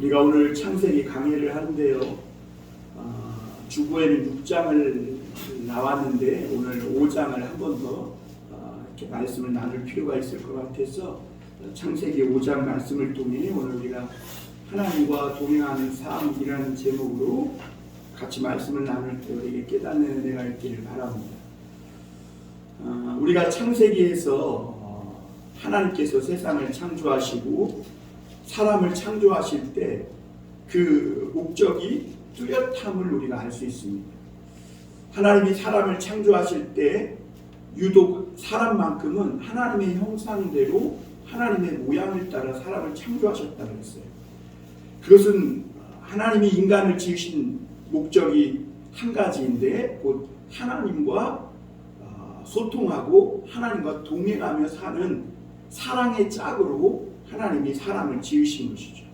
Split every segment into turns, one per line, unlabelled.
우리가 오늘 창세기 강의를 하는데요. 어, 주부에는 6장을 나왔는데 오늘 5장을 한 번더 어, 이렇게 말씀을 나눌 필요가 있을 것 같아서 창세기 5장 말씀을 통해 오늘 우리가 하나님과 동행하는 삶이라는 제목으로 같이 말씀을 나눌 때 우리에게 깨닫는 은혜가 있기를 바랍니다. 어, 우리가 창세기에서 어, 하나님께서 세상을 창조하시고 사람을 창조하실 때 그 목적이 뚜렷함을 우리가 알 수 있습니다. 하나님이 사람을 창조하실 때 유독 사람만큼은 하나님의 형상대로 하나님의 모양을 따라 사람을 창조하셨다고 했어요. 그것은 하나님이 인간을 지으신 목적이 한 가지인데 곧 하나님과 어, 소통하고 하나님과 동행하며 사는 사랑의 짝으로 하나님이 사람을 지으신 것이죠.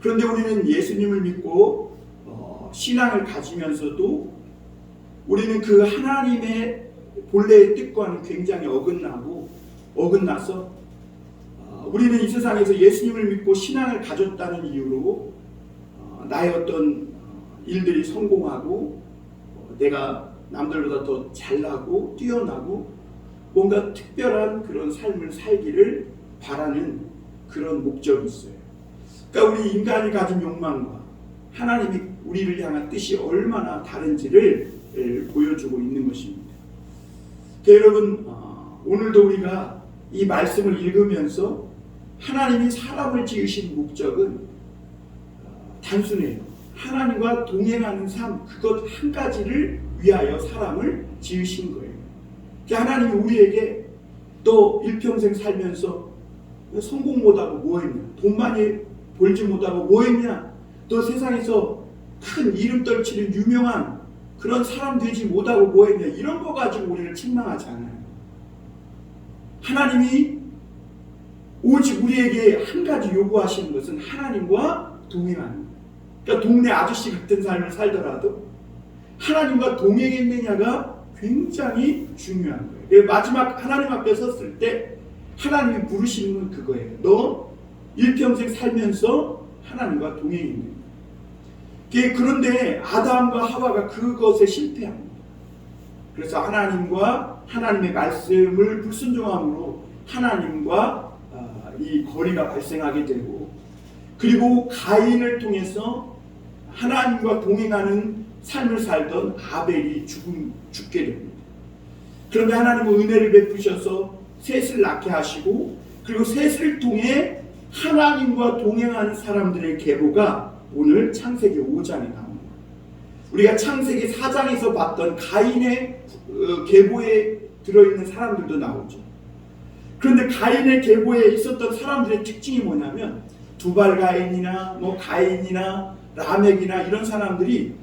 그런데 우리는 예수님을 믿고 어, 신앙을 가지면서도 우리는 그 하나님의 본래의 뜻과는 굉장히 어긋나고 어긋나서 어, 우리는 이 세상에서 예수님을 믿고 신앙을 가졌다는 이유로 어, 나의 어떤 일들이 성공하고 어, 내가 남들보다 더 잘나고 뛰어나고 뭔가 특별한 그런 삶을 살기를 바라는 그런 목적이 있어요. 그러니까 우리 인간이 가진 욕망과 하나님이 우리를 향한 뜻이 얼마나 다른지를 보여주고 있는 것입니다. 그러니까 여러분 어, 오늘도 우리가 이 말씀을 읽으면서 하나님이 사람을 지으신 목적은 어, 단순해요. 하나님과 동행하는 삶 그것 한 가지를 위하여 사람을 지으신 거예요. 그러니까 하나님이 우리에게 또 일평생 살면서 성공 못하고 뭐했냐 돈 많이 벌지 못하고 뭐했냐 또 세상에서 큰 이름 떨치는 유명한 그런 사람 되지 못하고 뭐했냐 이런 거 가지고 우리를 책망하지 않아요. 하나님이 오직 우리에게 한 가지 요구하시는 것은 하나님과 동행하는 거예요. 그러니까 동네 아저씨 같은 삶을 살더라도 하나님과 동행했느냐가 굉장히 중요한 거예요. 마지막 하나님 앞에 섰을 때 하나님이 부르시는 건 그거예요. 너 일평생 살면서 하나님과 거예요. 그런데 아담과 하와가 그것에 실패합니다. 그래서 하나님과 하나님의 말씀을 불순종함으로 하나님과 이 거리가 발생하게 되고 그리고 가인을 통해서 하나님과 동행하는 삶을 살던 아벨이 죽음, 죽게 됩니다. 그런데 하나님은 은혜를 베푸셔서 셋을 낳게 하시고 그리고 셋을 통해 하나님과 동행하는 사람들의 계보가 오늘 창세기 5장에 나옵니다. 우리가 창세기 4장에서 봤던 가인의 어, 계보에 들어있는 사람들도 나오죠. 그런데 가인의 계보에 있었던 사람들의 특징이 뭐냐면 두발 가인이나 뭐 가인이나 라멕이나 이런 사람들이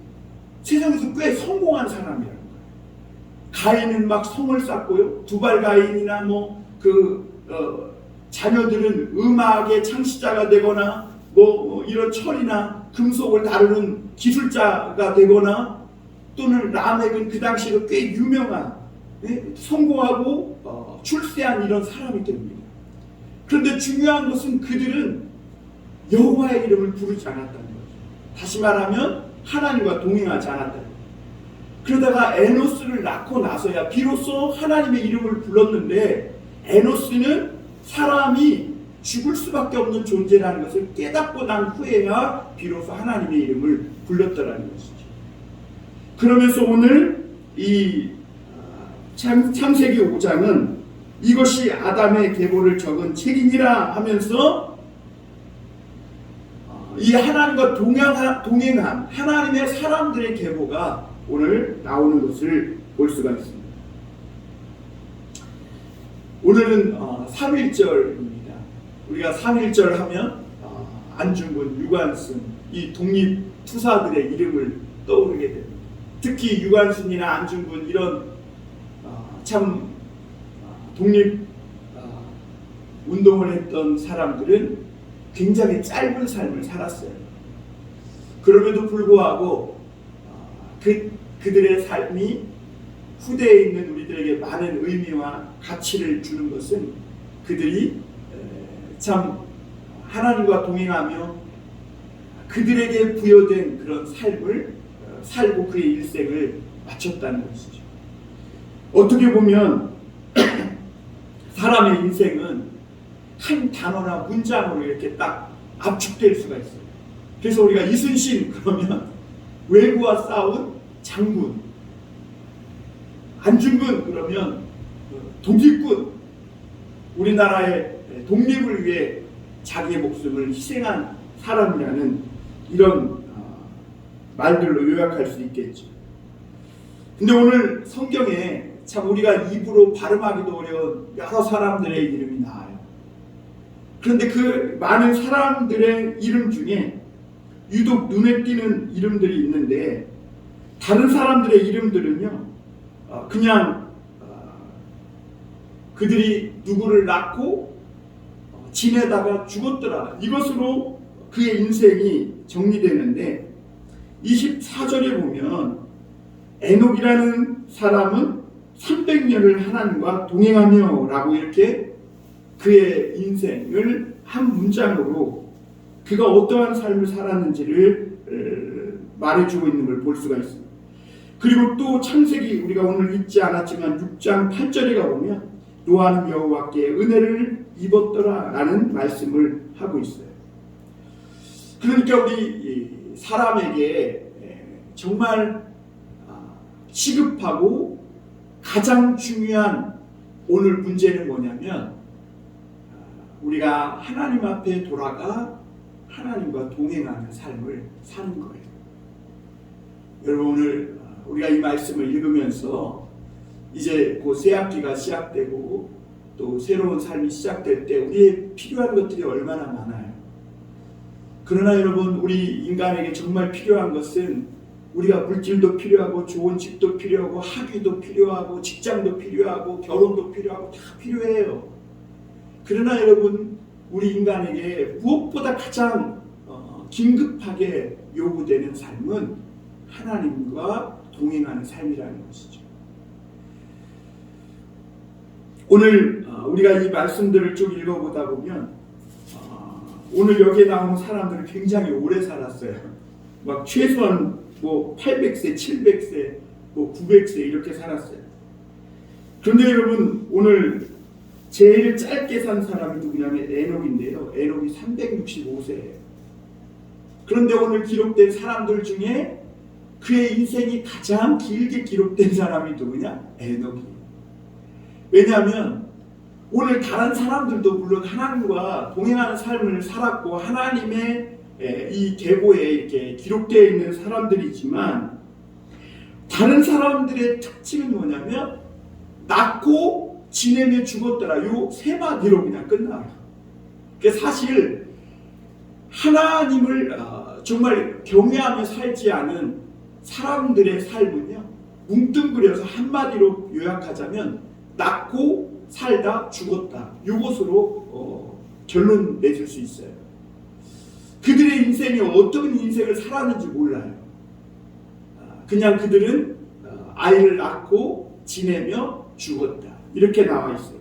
세상에서 꽤 성공한 사람이라는 거예요. 가인은 막 성을 쌓고요. 두발 가인이나 뭐그 어, 자녀들은 음악의 창시자가 되거나 뭐 이런 철이나 금속을 다루는 기술자가 되거나 또는 라멕은 그 당시에도 꽤 유명한 예? 성공하고 어, 출세한 이런 사람이 됩니다. 그런데 중요한 것은 그들은 여호와의 이름을 부르지 않았다는 거죠. 다시 말하면 하나님과 동행하지 않았다는 거죠. 그러다가 에노스를 낳고 나서야 비로소 하나님의 이름을 불렀는데 에노스는 사람이 죽을 수밖에 없는 존재라는 것을 깨닫고 난 후에야 비로소 하나님의 이름을 불렀더라는 것이죠. 그러면서 오늘 이 참, 창세기 5장은 이것이 아담의 계보를 적은 책임이라 하면서 이 하나님과 동행한 하나님의 사람들의 계보가 오늘 나오는 것을 볼 수가 있습니다. 오늘은 어, 3.1절입니다. 우리가 3.1절 하면 어, 안중근, 유관순 이 독립 투사들의 이름을 떠오르게 됩니다. 특히 유관순이나 안중근 이런 어, 참 어, 독립 어, 운동을 했던 사람들은 굉장히 짧은 삶을 살았어요. 그럼에도 불구하고 어, 그 그들의 삶이 후대에 있는 우리들에게 많은 의미와 가치를 주는 것은 그들이 참 하나님과 동행하며 그들에게 부여된 그런 삶을 어, 살고 그의 일생을 마쳤다는 것이죠. 어떻게 보면 사람의 인생은 한 단어나 문장으로 이렇게 딱 압축될 수가 있어요. 그래서 우리가 이순신 그러면 외구와 싸운 장군, 안중근 그러면 어, 독일군, 우리나라의 독립을 위해 자기의 목숨을 희생한 사람이라는 이런 어, 말들로 요약할 수 있겠죠. 근데 오늘 성경에 참 우리가 입으로 발음하기도 어려운 여러 사람들의 이름이 나와요. 그런데 그 많은 사람들의 이름 중에 유독 눈에 띄는 이름들이 있는데 다른 사람들의 이름들은요 어, 그냥 어, 그들이 누구를 낳고 어, 지내다가 죽었더라. 이것으로 그의 인생이 정리되는데 24절에 보면 에녹이라는 사람은 300년을 하나님과 동행하며 라고 이렇게 그의 인생을 한 문장으로 그가 어떠한 삶을 살았는지를 어, 말해주고 있는 걸 볼 수가 있습니다. 그리고 또 창세기 우리가 오늘 읽지 않았지만 6장 8절에 가보면 노아는 여호와께 은혜를 입었더라라는 말씀을 하고 있어요. 그러니까 우리 이 사람에게 정말 아, 시급하고 가장 중요한 오늘 문제는 뭐냐면 아, 우리가 하나님 앞에 돌아가 하나님과 동행하는 삶을 사는 거예요. 여러분 오늘 아, 우리가 이 말씀을 읽으면서 이제 곧새 학기가 시작되고 또 새로운 삶이 시작될 때 우리의 필요한 것들이 얼마나 많아요. 그러나 여러분 우리 인간에게 정말 필요한 것은 우리가 물질도 필요하고 좋은 집도 필요하고 학위도 필요하고 직장도 필요하고 결혼도 필요하고 다 필요해요. 그러나 여러분 우리 인간에게 무엇보다 가장 어, 긴급하게 요구되는 삶은 하나님과 동행하는 삶이라는 것이죠. 오늘 어, 우리가 이 말씀들을 쭉 읽어보다 보면 어, 오늘 여기에 나오는 사람들은 굉장히 오래 살았어요. 막 최소한 뭐 800세, 700세, 뭐 900세 이렇게 살았어요. 그런데 여러분 오늘 제일 짧게 산 사람이 누구냐면 에녹인데요. 에녹이 365세예요. 그런데 오늘 기록된 사람들 중에 그의 인생이 가장 길게 기록된 사람이 누구냐? 에녹이에요. 왜냐하면 오늘 다른 사람들도 물론 하나님과 동행하는 삶을 살았고 하나님의 이 계보에 이렇게 기록되어 있는 사람들이지만 다른 사람들의 특징은 뭐냐면 낳고 지내며 죽었더라. 요 세 마디로 그냥 끝나요. 그 사실 하나님을 어, 정말 경외하며 살지 않은 사람들의 삶은요 뭉뚱그려서 한마디로 요약하자면 낳고 살다 죽었다. 이것으로 어, 결론 내줄 수 있어요. 그들의 인생이 어떤 인생을 살았는지 몰라요. 아, 그냥 그들은 어, 아이를 낳고 지내며 죽었다. 이렇게 나와 있어요.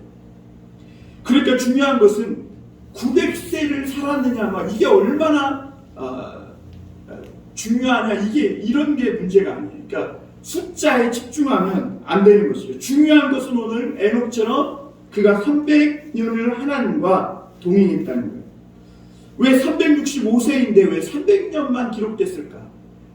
그러니까 중요한 것은 900세를 살았느냐, 막 이게 얼마나 어, 어, 중요하냐, 이게 이런 게 문제가 아니에요. 그러니까 숫자에 집중하면 안 되는 것이죠. 중요한 것은 오늘 에녹처럼 그가 300년을 하나님과 동행했다는 거예요. 왜 365세인데 왜 300년만 기록됐을까?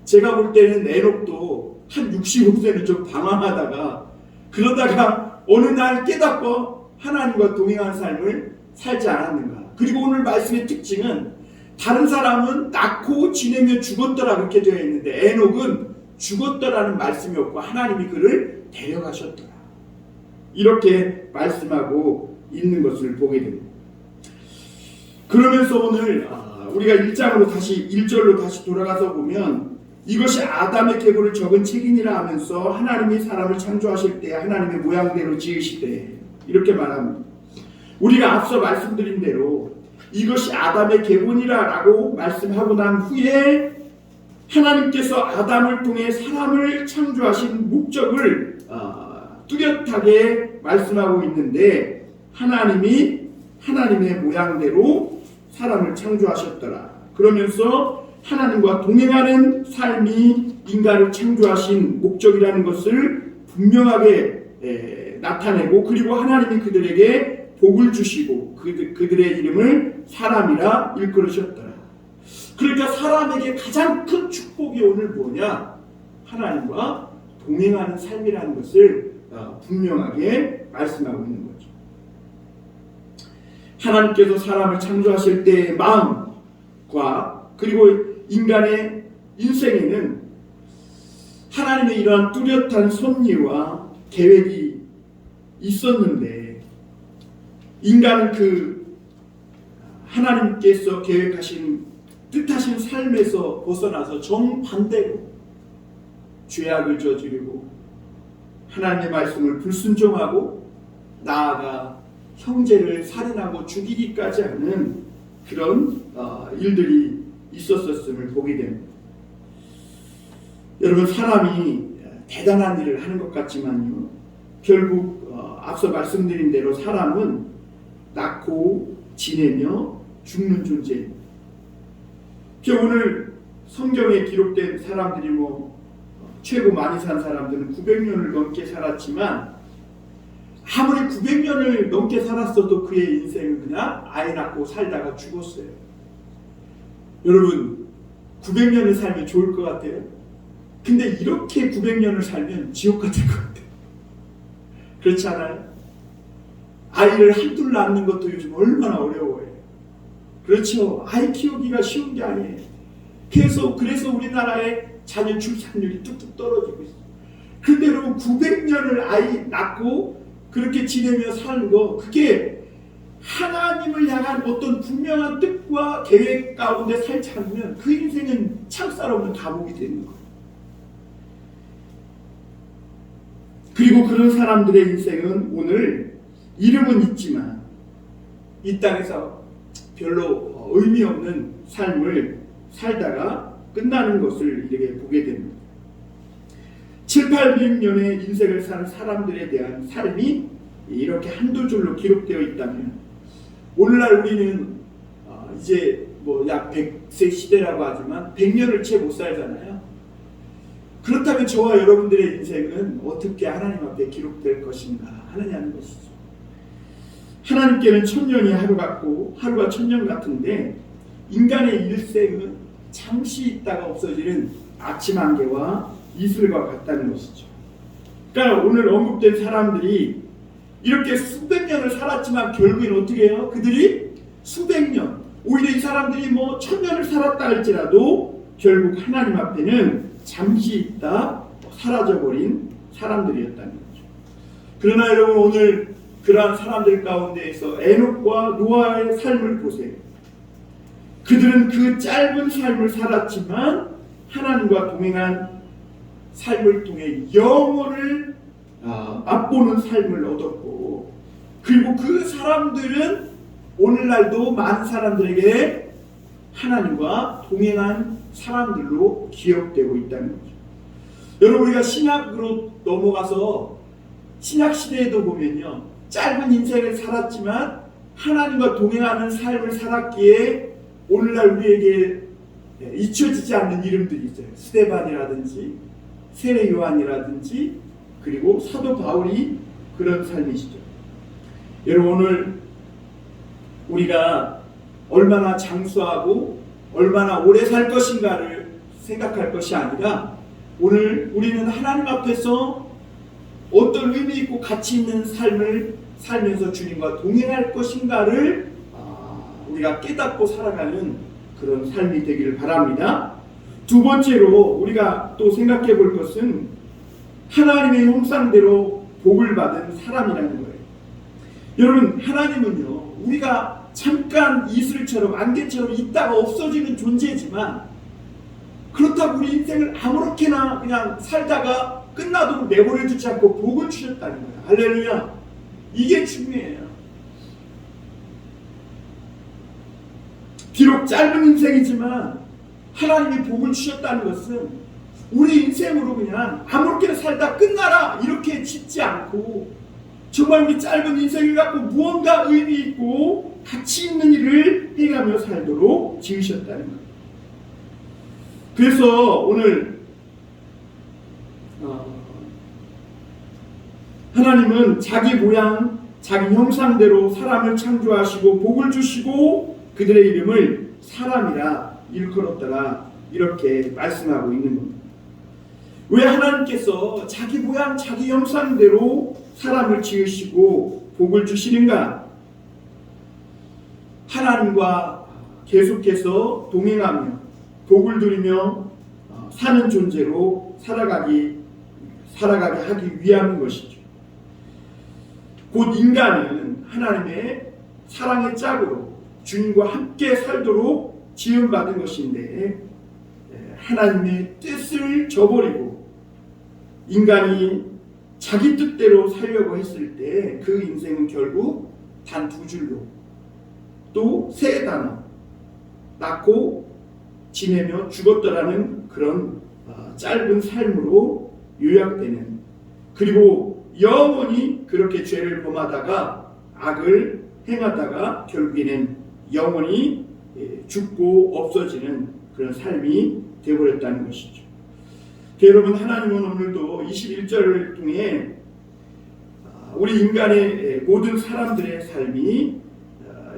제가 볼 때는 에녹도 한 65세는 좀 방황하다가 그러다가 어느 날 깨닫고 하나님과 동행한 삶을 살지 않았는가. 그리고 오늘 말씀의 특징은 다른 사람은 낳고 지내며 죽었더라 그렇게 되어 있는데 에녹은 죽었더라는 말씀이 없고 하나님이 그를 데려가셨더라. 이렇게 말씀하고 있는 것을 보게 됩니다. 그러면서 오늘 아, 우리가 1장으로 다시 1절로 다시 돌아가서 보면 이것이 아담의 계보를 적은 책임이라 하면서 하나님이 사람을 창조하실 때 하나님의 모양대로 지으시되 이렇게 말합니다. 우리가 앞서 말씀드린 대로 이것이 아담의 계본이라라고 말씀하고 난 후에 하나님께서 아담을 통해 사람을 창조하신 목적을 어, 뚜렷하게 말씀하고 있는데 하나님이 하나님의 모양대로 사람을 창조하셨더라. 그러면서 하나님과 동행하는 삶이 인간을 창조하신 목적이라는 것을 분명하게 에, 나타내고 그리고 하나님이 그들에게 복을 주시고 그, 그들의 이름을 사람이라 일컬으셨더라. 그러니까 사람에게 가장 큰 축복이 오늘 뭐냐? 하나님과 동행하는 삶이라는 것을 어, 분명하게 말씀하고 있는 거죠. 하나님께서 사람을 창조하실 때의 마음과 그리고 인간의 인생에는 하나님의 이러한 뚜렷한 섭리와 계획이 있었는데 인간은 그 하나님께서 계획하신 뜻하신 삶에서 벗어나서 정반대로 죄악을 저지르고 하나님의 말씀을 불순종하고 나아가 형제를 살인하고 죽이기까지 하는 그런 어, 일들이 있었었음을 보게 됩니다. 여러분 사람이 대단한 일을 하는 것 같지만요. 결국 어, 앞서 말씀드린 대로 사람은 낳고 지내며 죽는 존재입니다. 오늘 성경에 기록된 사람들이 뭐 최고 많이 산 사람들은 900년을 넘게 살았지만 아무리 900년을 넘게 살았어도 그의 인생은 그냥 아이 낳고 살다가 죽었어요. 여러분 900년을 살면 좋을 것 같아요. 근데 이렇게 900년을 살면 지옥 같을 것 같아요. 그렇지 않아요? 아이를 한둘 낳는 것도 요즘 얼마나 어려워요. 그렇죠. 아이 키우기가 쉬운 게 아니에요. 그래서, 그래서 우리나라의 자녀 출산율이 뚝뚝 떨어지고 있어요. 근데 여러분 900년을 아이 낳고 그렇게 지내며 사는 거 그게 하나님을 향한 어떤 분명한 뜻과 계획 가운데 살지 않으면 그 인생은 창살 없는 감옥이 되는 거예요. 그리고 그런 사람들의 인생은 오늘 이름은 있지만 이 땅에서 별로 의미 없는 삶을 살다가 끝나는 것을 이렇게 보게 됩니다. 7, 800년의 인생을 사는 사람들에 대한 삶이 이렇게 한두 줄로 기록되어 있다면 오늘날 우리는 어, 이제 뭐약 100세 시대라고 하지만 100년을 채 못 살잖아요. 그렇다면 저와 여러분들의 인생은 어떻게 하나님 앞에 기록될 것인가 하느냐는 것이죠. 하나님께는 천년이 하루 같고 하루가 천년 같은데 인간의 일생은 잠시 있다가 없어지는 아침 안개와 이슬과 같다는 것이죠. 그러니까 오늘 언급된 사람들이 이렇게 수백 년을 살았지만 결국엔 어떻게 해요? 그들이 수백 년, 오히려 이 사람들이 뭐 천 년을 살았다 할지라도 결국 하나님 앞에는 잠시 있다 사라져버린 사람들이었다는 거죠. 그러나 여러분 오늘 그러한 사람들 가운데에서 에녹과 노아의 삶을 보세요. 그들은 그 짧은 삶을 살았지만 하나님과 동행한 삶을 통해 영혼을 아, 맛보는 삶을 얻었고 그리고 그 사람들은 오늘날도 많은 사람들에게 하나님과 동행한 사람들로 기억되고 있다는 거죠. 여러분 우리가 신약으로 넘어가서 신약 시대에도 보면요 짧은 인생을 살았지만 하나님과 동행하는 삶을 살았기에 오늘날 우리에게 잊혀지지 않는 이름들이 있어요. 스테반이라든지 세례 요한이라든지 그리고 사도 바울이 그런 삶이시죠. 여러분 오늘 우리가 얼마나 장수하고 얼마나 오래 살 것인가를 생각할 것이 아니라 오늘 우리는 하나님 앞에서 어떤 의미 있고 가치 있는 삶을 살면서 주님과 동행할 것인가를 아, 우리가 깨닫고 살아가는 그런 삶이 되기를 바랍니다. 두 번째로 우리가 또 생각해 볼 것은 하나님의 형상대로 복을 받은 사람이라는 거예요. 여러분, 하나님은요, 우리가 잠깐 이슬처럼 안개처럼 있다가 없어지는 존재지만 그렇다고 우리 인생을 아무렇게나 그냥 살다가 끝나도록 내버려 두지 않고 복을 주셨다는 거예요. 할렐루야. 이게 중요해요. 비록 짧은 인생이지만 하나님이 복을 주셨다는 것은 우리 인생으로 그냥 아무렇게나 살다 끝나라 이렇게 짓지 않고 정말 우리 짧은 인생을 갖고 무언가 의미 있고 가치 있는 일을 해가며 살도록 지으셨다는 거예요. 그래서 오늘 어, 하나님은 자기 모양, 자기 형상대로 사람을 창조하시고 복을 주시고 그들의 이름을 사람이라 일컬었다가 이렇게 말씀하고 있는 겁니다. 왜 하나님께서 자기 모양, 자기 형상대로 사람을 지으시고 복을 주시는가? 하나님과 계속해서 동행하며 복을 누리며 어, 사는 존재로 살아가기 살아가게 하기 위함인 것이죠. 곧 인간은 하나님의 사랑의 짝으로 주님과 함께 살도록 지음받은 것인데 에, 하나님의 뜻을 저버리고 인간이 자기 뜻대로 살려고 했을 때 그 인생은 결국 단 두 줄로 또 세 단어 낳고 지내며 죽었더라는 그런 어, 짧은 삶으로 요약되는 그리고 영원히 그렇게 죄를 범하다가 악을 행하다가 결국에는 영원히 예, 죽고 없어지는 그런 삶이 되어버렸다는 것이죠. 여러분 하나님은 오늘도 21절을 통해 아, 우리 인간의 예, 모든 사람들의 삶이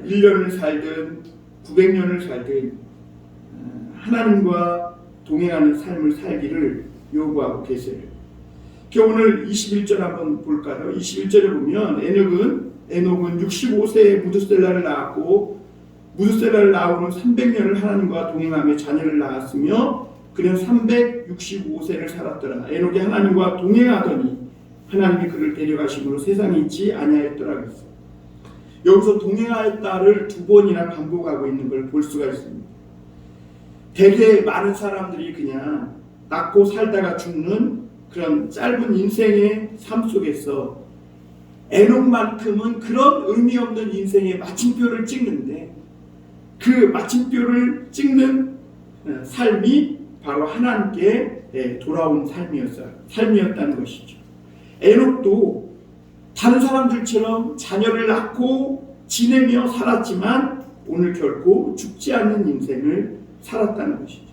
1년을 살든 900년을 살든 어, 하나님과 동행하는 삶을 살기를 요구하고 계세요. 그 오늘 21절 한번 볼까요? 21절에 보면 에녹은 에녹은 65세에 무드셀라를 낳았고 무드셀라를 낳은 후 300년을 하나님과 동행하며 자녀를 낳았으며 그는 365세를 살았더라. 에녹이 하나님과 동행하더니 하나님이 그를 데려가심으로 세상에 있지 아니하였더라. 여기서 동행하였다를 두 번이나 반복하고 있는 걸 볼 수가 있습니다. 대개 많은 사람들이 그냥 낳고 살다가 죽는 그런 짧은 인생의 삶 속에서 에녹만큼은 그런 의미 없는 인생의 마침표를 찍는데 그 마침표를 찍는 어, 삶이 바로 하나님께 예, 돌아온 삶이었어요. 삶이었다는 것이죠. 에녹도 다른 사람들처럼 자녀를 낳고 지내며 살았지만 오늘 결코 죽지 않는 인생을 살았다는 것이죠.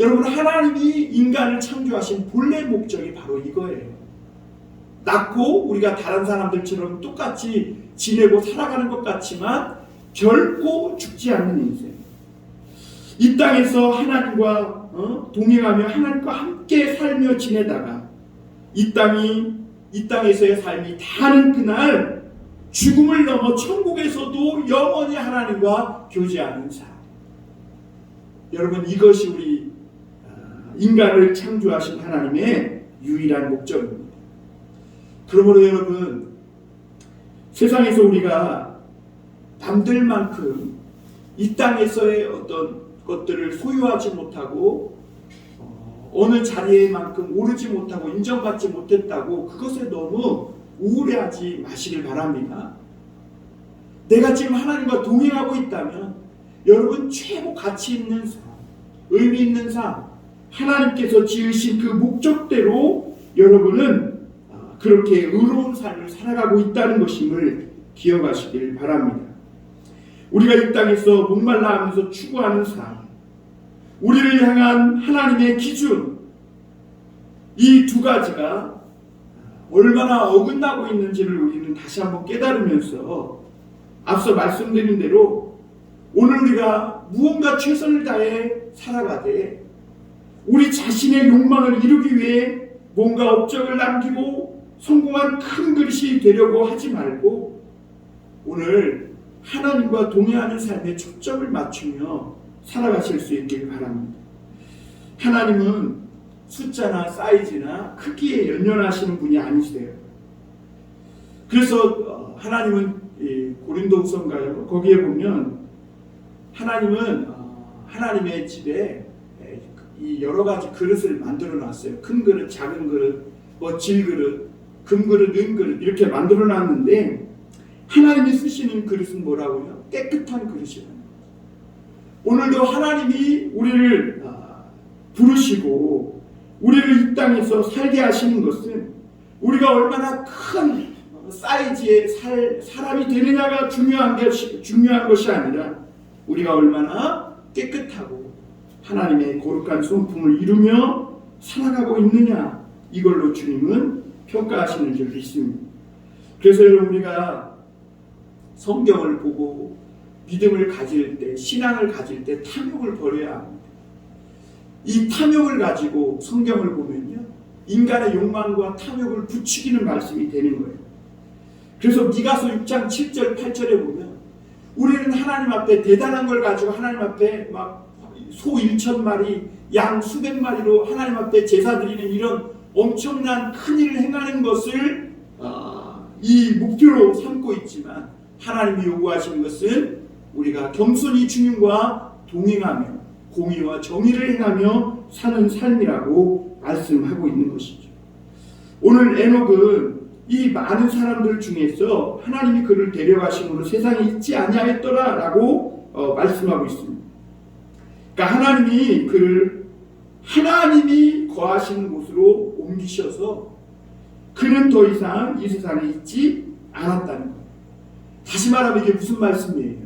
여러분 하나님이 인간을 창조하신 본래 목적이 바로 이거예요. 낳고 우리가 다른 사람들처럼 똑같이 지내고 살아가는 것 같지만 결코 죽지 않는 인생. 이 땅에서 하나님과 어? 동행하며 하나님과 함께 살며 지내다가 이 땅이 이 땅에서의 삶이 다는 그날 죽음을 넘어 천국에서도 영원히 하나님과 교제하는 삶. 여러분 이것이 우리 어, 인간을 창조하신 하나님의 유일한 목적입니다. 그러므로 여러분 세상에서 우리가 남들만큼 이 땅에서의 어떤 것들을 소유하지 못하고 어, 어느 자리에만큼 오르지 못하고 인정받지 못했다고 그것에 너무 우울해하지 마시길 바랍니다. 내가 지금 하나님과 동행하고 있다면 여러분 최고 가치 있는 삶, 의미 있는 삶, 하나님께서 지으신 그 목적대로 여러분은 아, 그렇게 의로운 삶을 살아가고 있다는 것임을 기억하시길 바랍니다. 우리가 이 땅에서 목말라 하면서 추구하는 삶, 우리를 향한 하나님의 기준, 이 두 가지가 얼마나 어긋나고 있는지를 우리는 다시 한번 깨달으면서 앞서 말씀드린 대로 오늘 우리가 무언가 최선을 다해 살아가되 우리 자신의 욕망을 이루기 위해 뭔가 업적을 남기고 성공한 큰 그릇이 되려고 하지 말고 오늘 하나님과 동행하는 삶에 초점을 맞추며 살아가실 수 있길 바랍니다. 하나님은 숫자나 사이즈나 크기에 연연하시는 분이 아니세요. 그래서 어, 하나님은 고린도후서인가요? 거기에 보면 하나님은 어, 하나님의 집에 이 여러 가지 그릇을 만들어 놨어요. 큰 그릇, 작은 그릇, 뭐 질그릇, 금그릇, 은그릇 이렇게 만들어 놨는데 하나님이 쓰시는 그릇은 뭐라고요? 깨끗한 그릇이라는 오늘도 하나님이 우리를 아, 부르시고 우리를 이 땅에서 살게 하시는 것은 우리가 얼마나 큰 사이즈의 살, 사람이 되느냐가 중요한 것이, 중요한 것이 아니라 우리가 얼마나 깨끗하고 하나님의 거룩한 성품을 이루며 살아가고 있느냐 이걸로 주님은 평가하시는 줄 믿습니다. 그래서 여러분 우리가 성경을 보고 믿음을 가질 때 신앙을 가질 때 탐욕을 버려야 합니다. 이 탐욕을 가지고 성경을 보면요 인간의 욕망과 탐욕을 부추기는 말씀이 되는 거예요. 그래서 미가서 6장 7절 8절에 보면 우리는 하나님 앞에 대단한 걸 가지고 하나님 앞에 막 소 1천 마리, 양 수백 마리로 하나님 앞에 제사 드리는 이런 엄청난 큰 일을 행하는 것을 아, 이 목표로 삼고 있지만 하나님이 요구하시는 것은 우리가 겸손히 주님과 동행하며 공의와 정의를 행하며 사는 삶이라고 말씀하고 있는 것이죠. 오늘 에녹은 이 많은 사람들 중에서 하나님이 그를 데려가심으로 세상에 있지 아니하였더라라고 어, 말씀하고 있습니다. 그러니까 하나님이 그를 하나님이 거하시는 곳으로 옮기셔서 그는 더 이상 이 세상에 있지 않았다는. 다시 말하면 이게 무슨 말씀이에요?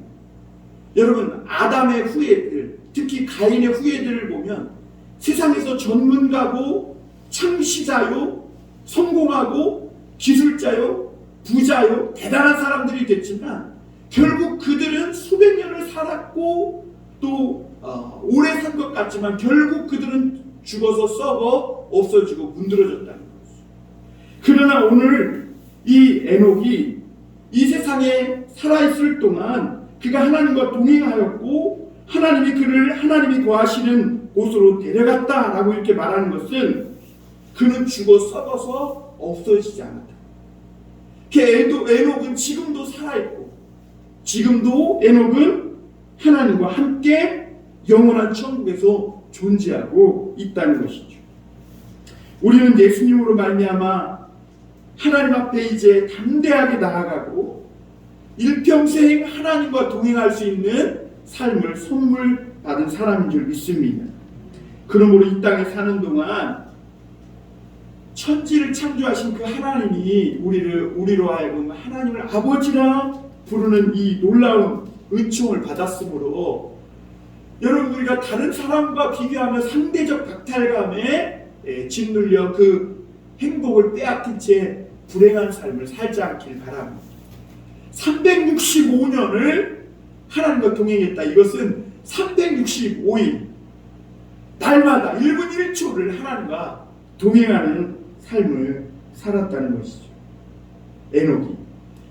여러분 아담의 후예들, 특히 가인의 후예들을 보면 세상에서 전문가고 창시자요, 성공하고 기술자요, 부자요, 대단한 사람들이 됐지만 결국 그들은 수백 년을 살았고 또 어, 오래 산 것 같지만 결국 그들은 죽어서 썩어 없어지고 문드러졌다는 거죠. 그러나 오늘 이 에녹이 이 세상에 살아있을 동안 그가 하나님과 동행하였고 하나님이 그를 하나님이 거하시는 곳으로 데려갔다라고 이렇게 말하는 것은 그는 죽어 썩어서 없어지지 않았다. 그 에녹은 지금도 살아있고 지금도 에녹은 하나님과 함께 영원한 천국에서 존재하고 있다는 것이죠. 우리는 예수님으로 말미암아 하나님 앞에 이제 담대하게 나아가고 일평생 하나님과 동행할 수 있는 삶을 선물 받은 사람인 줄 믿습니다. 그러므로 이 땅에 사는 동안 천지를 창조하신 그 하나님이 우리를 우리로 하여금 하나님을 아버지라 부르는 이 놀라운 은총을 받았으므로 여러분 우리가 다른 사람과 비교하며 상대적 박탈감에 예, 짓눌려 그 행복을 빼앗긴 채 불행한 삶을 살지 않길 바랍니다. 365년을 하나님과 동행했다. 이것은 365일 날마다 1분 1초를 하나님과 동행하는 삶을 살았다는 것이죠. 에녹이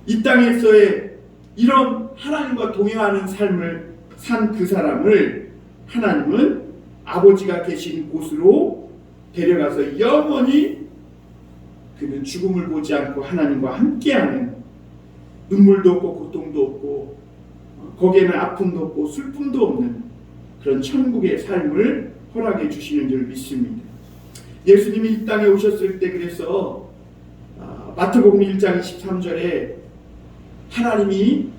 이 땅에서의 이런 하나님과 동행하는 삶을 산 그 사람을 하나님은 아버지가 계신 곳으로 데려가서 영원히 그는 죽음을 보지 않고 하나님과 함께하는 눈물도 없고 고통도 없고 거기에는 아픔도 없고 슬픔도 없는 그런 천국의 삶을 허락해 주시는 줄 믿습니다. 예수님이 이 땅에 오셨을 때 그래서 아, 마태복음 1장 23절에 하나님이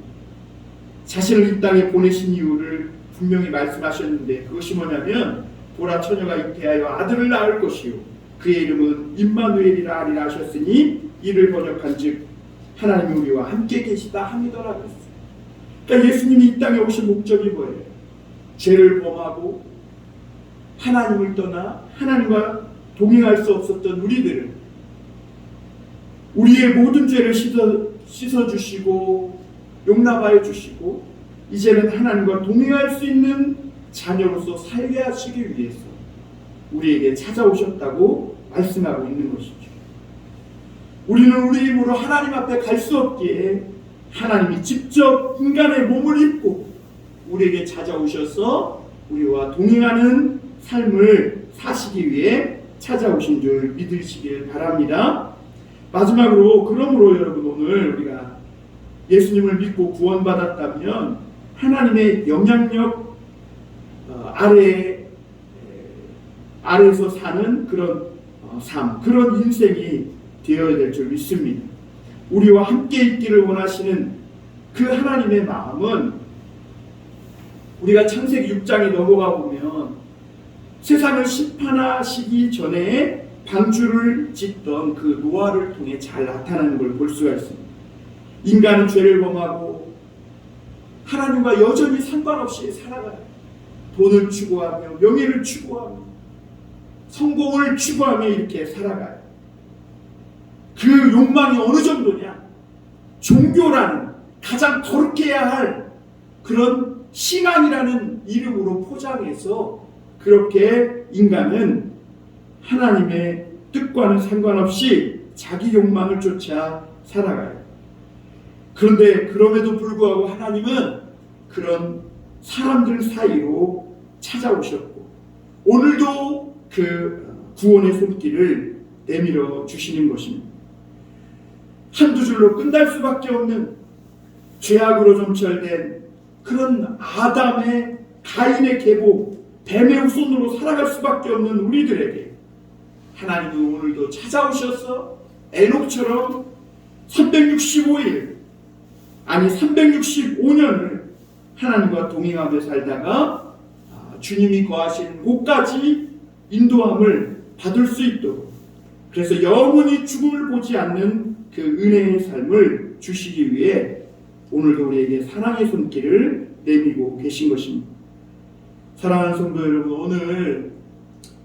자신을 이 땅에 보내신 이유를 분명히 말씀하셨는데 그것이 뭐냐면 보라 처녀가 잉태하여 아들을 낳을 것이요 그의 이름은 임마누엘이라 하리라 하셨으니 이를 번역한즉 하나님이 우리와 함께 계시다 함이더라 그랬어요. 그러니까 예수님이 이 땅에 오신 목적이 뭐예요? 죄를 범하고 하나님을 떠나 하나님과 동행할 수 없었던 우리들을 우리의 모든 죄를 씻어, 씻어 주시고 용납하여 주시고 이제는 하나님과 동행할 수 있는 자녀로서 살게 하시기 위해서 우리에게 찾아오셨다고 말씀하고 있는 것이죠. 우리는 우리 힘으로 하나님 앞에 갈 수 없기에 하나님이 직접 인간의 몸을 입고 우리에게 찾아오셔서 우리와 동행하는 삶을 사시기 위해 찾아오신 줄 믿으시길 바랍니다. 마지막으로 그러므로 여러분 오늘 우리가 예수님을 믿고 구원받았다면 하나님의 영향력 어, 아래 아 래에서 사는 그런 어, 삶, 그런 인생이 되어야 될 줄 믿습니다. 우리와 함께 있기를 원하시는 그 하나님의 마음은 우리가 창세기 6장에 넘어가 보면 세상을 심판하시기 전에 방주를 짓던 그 노아를 통해 잘 나타나는 걸 볼 수가 있습니다. 인간은 죄를 범하고 하나님과 여전히 상관없이 살아가요. 돈을 추구하며 명예를 추구하며 성공을 추구하며 이렇게 살아가요. 그 욕망이 어느 정도냐? 종교라는 가장 거룩해야 할 그런 신앙이라는 이름으로 포장해서 그렇게 인간은 하나님의 뜻과는 상관없이 자기 욕망을 쫓아 살아가요. 그런데 그럼에도 불구하고 하나님은 그런 사람들 사이로 찾아오셨고 오늘도 그 구원의 손길을 내밀어 주시는 것입니다. 한두 줄로 끝날 수밖에 없는 죄악으로 점철된 그런 아담의 가인의 계보 뱀의 후손으로 살아갈 수밖에 없는 우리들에게 하나님은 오늘도 찾아오셔서 에녹처럼 365일 아니 365년을 하나님과 동행하며 살다가 아, 주님이 거하시는 곳까지 인도함을 받을 수 있도록 그래서 영원히 죽음을 보지 않는 그 은혜의 삶을 주시기 위해 오늘도 우리에게 사랑의 손길을 내밀고 계신 것입니다. 사랑하는 성도 여러분, 오늘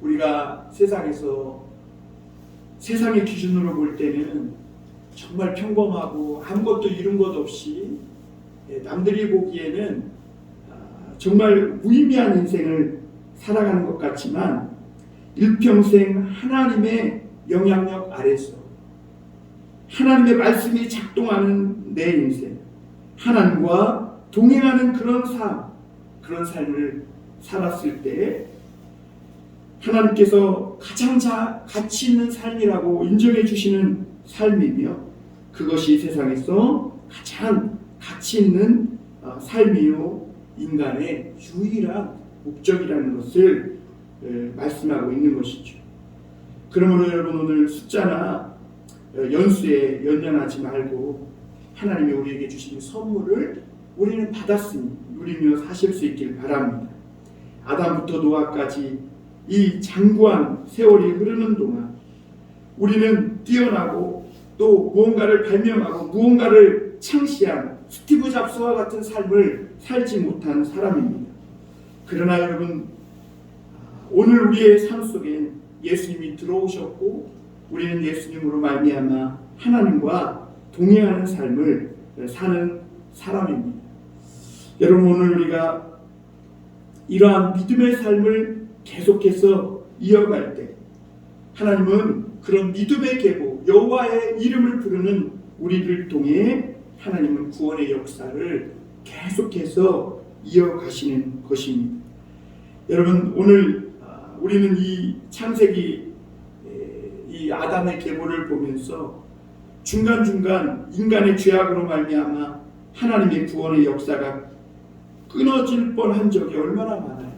우리가 세상에서 세상의 기준으로 볼 때는 정말 평범하고 아무것도 이룬 것 없이 예, 남들이 보기에는 아, 정말 무의미한 인생을 살아가는 것 같지만 일평생 하나님의 영향력 아래서 하나님의 말씀이 작동하는 내 인생, 하나님과 동행하는 그런 삶, 그런 삶을 살았을 때 하나님께서 가장 자, 가치 있는 삶이라고 인정해 주시는 삶이며 그것이 세상에서 가장 가치 있는 어, 삶이요. 인간의 유일한 목적이라는 것을 에, 말씀하고 있는 것이죠. 그러므로 여러분 오늘 숫자나 어, 연수에 연연하지 말고 하나님이 우리에게 주신 선물을 우리는 받았으니 누리며 사실 수 있길 바랍니다. 아담부터 노아까지 이 장구한 세월이 흐르는 동안 우리는 뛰어나고 또 무언가를 발명하고 무언가를 창시한 스티브 잡스와 같은 삶을 살지 못한 사람입니다. 그러나 여러분 오늘 우리의 삶 속에 예수님이 들어오셨고 우리는 예수님으로 말미암아 하나님과 동행하는 삶을 사는 사람입니다. 여러분 오늘 우리가 이러한 믿음의 삶을 계속해서 이어갈 때 하나님은 그런 믿음의 계보 여호와의 이름을 부르는 우리를 통해 하나님은 구원의 역사를 계속해서 이어가시는 것입니다. 여러분 오늘 아, 우리는 이 창세기 에, 이 아담의 계보를 보면서 중간 중간 인간의 죄악으로 말미암아 하나님의 구원의 역사가 끊어질 뻔한 적이 얼마나 많아요.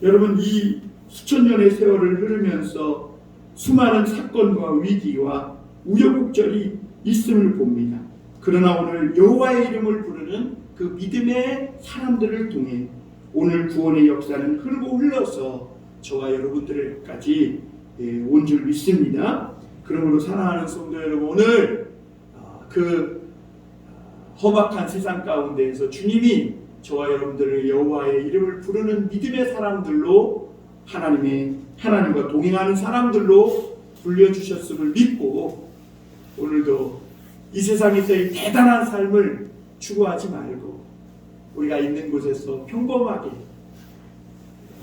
여러분 이 수천 년의 세월을 흐르면서 수많은 사건과 위기와 우여곡절이 있음을 봅니다. 그러나 오늘 여호와의 이름을 부르는 그 믿음의 사람들을 통해 오늘 구원의 역사는 흐르고 흘러서 저와 여러분들까지 예, 온줄 믿습니다. 그러므로 사랑하는 성도 여러분 오늘 아, 그 아, 험악한 세상 가운데에서 주님이 저와 여러분들을 여호와의 이름을 부르는 믿음의 사람들로 하나님의 하나님과 동행하는 사람들로 불려 주셨음을 믿고 오늘도 이 세상에서의 대단한 삶을 추구하지 말고 우리가 있는 곳에서 평범하게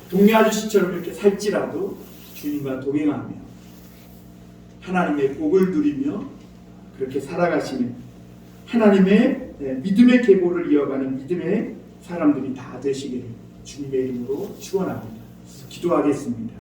동네 아저씨처럼 이렇게 살지라도 주님과 동행하며 하나님의 복을 누리며 그렇게 살아가시는 하나님의 네, 믿음의 계보를 이어가는 믿음의 사람들이 다 되시기를 주님의 이름으로 축원합니다. 기도하겠습니다.